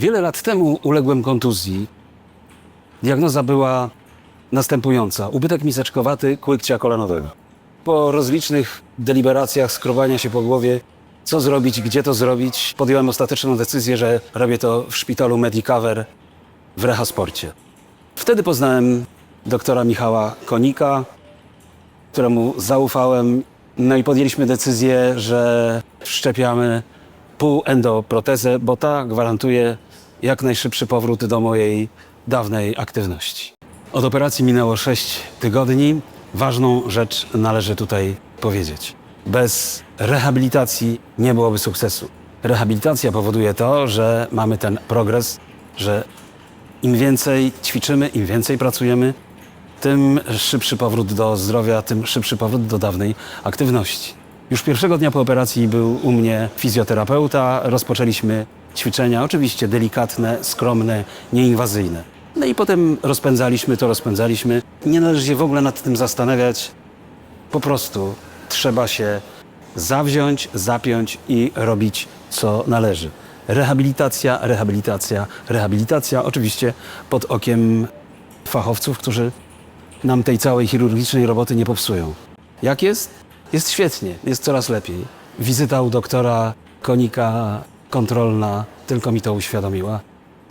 Wiele lat temu uległem kontuzji. Diagnoza była następująca. Ubytek miseczkowaty kłykcia kolanowego. Po rozlicznych deliberacjach, skrobania się po głowie, co zrobić, gdzie to zrobić, podjąłem ostateczną decyzję, że robię to w szpitalu Medicover w Rehasporcie. Wtedy poznałem doktora Michała Konika, któremu zaufałem. No i podjęliśmy decyzję, że wszczepiamy półendoprotezę, bo ta gwarantuje jak najszybszy powrót do mojej dawnej aktywności. Od operacji minęło 6 tygodni. Ważną rzecz należy tutaj powiedzieć. Bez rehabilitacji nie byłoby sukcesu. Rehabilitacja powoduje to, że mamy ten progres, że im więcej ćwiczymy, im więcej pracujemy, tym szybszy powrót do zdrowia, tym szybszy powrót do dawnej aktywności. Już pierwszego dnia po operacji był u mnie fizjoterapeuta. Rozpoczęliśmy ćwiczenia, oczywiście delikatne, skromne, nieinwazyjne. No i potem rozpędzaliśmy to, rozpędzaliśmy. Nie należy się w ogóle nad tym zastanawiać. Po prostu trzeba się zawziąć, zapiąć i robić co należy. Rehabilitacja, rehabilitacja, rehabilitacja, oczywiście pod okiem fachowców, którzy nam tej całej chirurgicznej roboty nie popsują. Jak jest? Jest świetnie, jest coraz lepiej. Wizyta u doktora Konika kontrolna tylko mi to uświadomiła.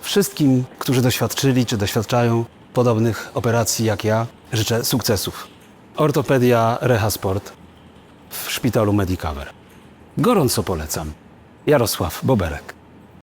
Wszystkim, którzy doświadczyli czy doświadczają podobnych operacji jak ja, życzę sukcesów. Ortopedia Rehasport w szpitalu Medicover. Gorąco polecam. Jarosław Boberek.